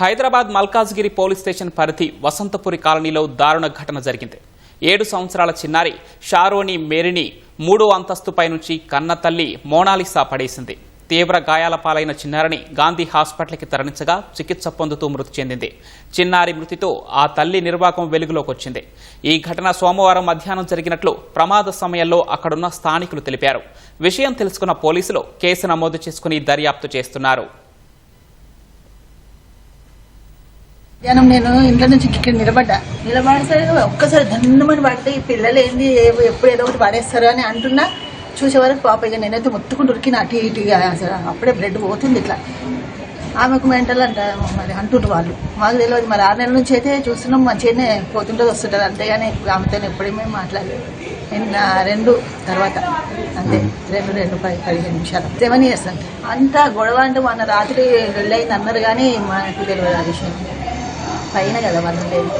Hyderabad Malkajgiri police station పరిధి వసంతపురి కాలనీలో దారుణ ఘటన జరిగింది. ఏడు సంవత్సరాల చిన్నారి షారోని మేరిని మూడో అంతస్తుపై నుంచి కన్న తల్లి మోనాలిసా పడేసింది. తీవ్ర గాయాల పాలైన చిన్నారిని గాంధీ హాస్పిటల్కి తరలించగా చికిత్స పొందుతూ మృతి చెందింది. చిన్నారి మృతితో ఆ తల్లి నిర్వాకం వెలుగులోకి వచ్చింది. ఈ ఘటన సోమవారం మధ్యాహ్నం జరిగినట్లు ప్రమాద సమయంలో అక్కడున్న స్థానికులు తెలిపారు. విషయం తెలుసుకున్న పోలీసులు కేసు నమోదు చేసుకుని దర్యాప్తు చేస్తున్నారు. మధ్యాహ్నం నేను ఇంట్లో నుంచి ఇక్కడ నిలబడ్డా. నిలబడేసరికి ఒక్కసారి దండమని పడితే ఈ పిల్లలు ఏంది ఎప్పుడు ఏదో ఒకటి పడేస్తారు అని అంటున్నా. చూసే వరకు పాప ఇక నేనైతే మొత్తుకుంటూ ఉరికిన అటు ఇటు అసలు అప్పుడే బ్లడ్ పోతుంది ఇట్లా. ఆమెకు మెంటల్ అంట మరి అంటుండ్రు వాళ్ళు. మాకు తెలియదు మరి ఆరు నెలల నుంచి అయితే చూస్తున్నాం మంచిగానే పోతుంటుంది వస్తుంటుంది అంతేగాని ఆమెతో ఎప్పుడేమీ మాట్లాడలేదు. నిన్న రెండు తర్వాత అంతే. రెండు రెండు పది పదిహేను నిమిషాలు. సెవెన్ ఇయర్స్ అంతా గొడవ అంటే మొన్న రాత్రి వెళ్ళయింది అన్నారు కానీ మనకు తెలియదు ఆ విషయం పైన కదా వాళ్ళు ఉండేది